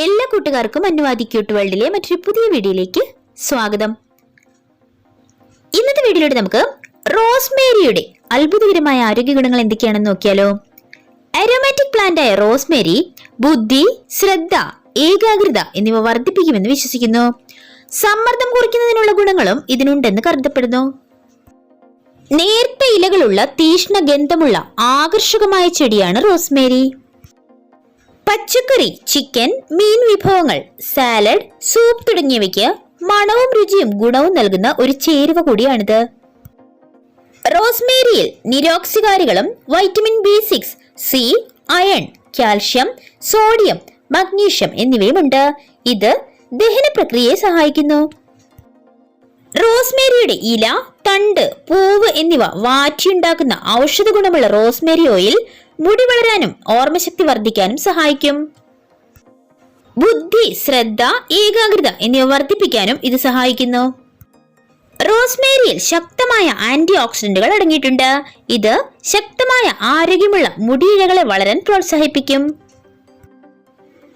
എല്ലാ കൂട്ടുകാർക്കും അനുവാദി ക്യൂട്ട് വേൾഡിലെ മറ്റൊരു പുതിയ വീഡിയോയിലേക്ക് സ്വാഗതം. ഇന്നത്തെ വീഡിയോയിലൂടെ നമുക്ക് റോസ്മേരിയുടെ അത്ഭുതകരമായ ആരോഗ്യ ഗുണങ്ങൾ എന്തൊക്കെയാണെന്ന് നോക്കിയാലോ. അരോമാറ്റിക് പ്ലാന്റായ റോസ്മേരി ബുദ്ധി ശ്രദ്ധ ഏകാഗ്രത എന്നിവ വർദ്ധിപ്പിക്കുമെന്ന് വിശ്വസിക്കുന്നു. സമ്മർദ്ദം കുറിക്കുന്നതിനുള്ള ഗുണങ്ങളും ഇതിനുണ്ടെന്ന് കരുതപ്പെടുന്നു. നേർത്ത ഇലകളുള്ള തീഷ്ണ ഗന്ധമുള്ള ആകർഷകമായ ചെടിയാണ് റോസ്മേരി. പച്ചക്കറി ചിക്കൻ മീൻ വിഭവങ്ങൾ സാലഡ് സൂപ്പ് തുടങ്ങിയവയ്ക്ക് മണവും രുചിയും ഗുണവും നൽകുന്ന ഒരു ചേരുവ കൂടിയാണിത്. റോസ്മേരിയിൽ നിരോക്സികാരികളും vitamin B six C iron calcium sodium magnesium എന്നിവയുമുണ്ട്. ഇത് ദഹന പ്രക്രിയയെ സഹായിക്കുന്നു. റോസ്മേരിയുടെ ഇല തണ്ട് പൂവ് എന്നിവ വാറ്റിയുണ്ടാക്കുന്ന ഔഷധ ഗുണമുള്ള റോസ്മേരി ഓയിൽ മുടി വളരാനും ഓർമ്മശക്തി വർദ്ധിക്കാനും സഹായിക്കും. ബുദ്ധി ശ്രദ്ധ ഏകാഗ്രത എന്നിവ വർദ്ധിപ്പിക്കാനും ഇത് സഹായിക്കുന്നു. റോസ്മേരിയിൽ ശക്തമായ ആന്റി ഓക്സിഡന്റുകൾ അടങ്ങിയിട്ടുണ്ട്. ഇത് ശക്തമായ ആരോഗ്യമുള്ള മുടിയിഴകളെ വളരാൻ പ്രോത്സാഹിപ്പിക്കും.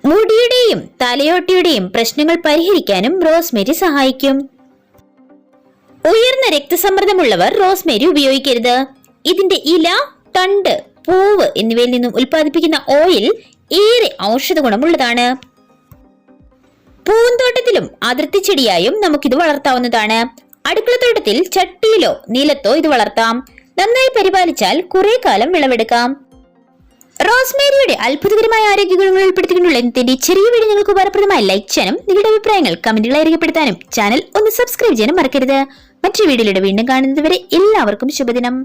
മുടിയുടെയും തലയോട്ടിയുടെയും പ്രശ്നങ്ങൾ പരിഹരിക്കാനും റോസ്മേരി സഹായിക്കും. ഉയർന്ന രക്തസമ്മർദ്ദമുള്ളവർ റോസ്മേരി ഉപയോഗിക്കരുത്. ഇതിന്റെ ഇല തണ്ട് പൂവ് എന്നിവയിൽ നിന്നും ഉൽപ്പാദിപ്പിക്കുന്ന ഓയിൽ ഏറെ ഔഷധ ഗുണമുള്ളതാണ്. പൂന്തോട്ടത്തിലും അതിർത്തി ചെടിയായും നമുക്കിത് വളർത്താവുന്നതാണ്. അടുക്കളത്തോട്ടത്തിൽ ചട്ടിയിലോ നീലത്തോ ഇത് വളർത്താം. നന്നായി പരിപാലിച്ചാൽ കുറെ കാലം വിളവെടുക്കാം. റോസ്മേരിയുടെ അത്ഭുതകരമായ ആരോഗ്യ ഗുണങ്ങൾ ഉൾപ്പെടുത്തിക്കൊണ്ടുള്ള ഇന്നത്തെ ചെറിയ വീഡിയോ നിങ്ങൾക്ക് ഉപകാരപ്രദമായി ലൈക്ക് ചെയ്യാനും നിങ്ങളുടെ അഭിപ്രായങ്ങൾ കമന്റുകളായി രേഖപ്പെടുത്താനും ചാനൽ ഒന്ന് സബ്സ്ക്രൈബ് ചെയ്യാനും മറക്കരുത്. മറ്റു വീഡിയോയിലൂടെ വീണ്ടും കാണുന്നതുവരെ എല്ലാവർക്കും ശുഭദിനം.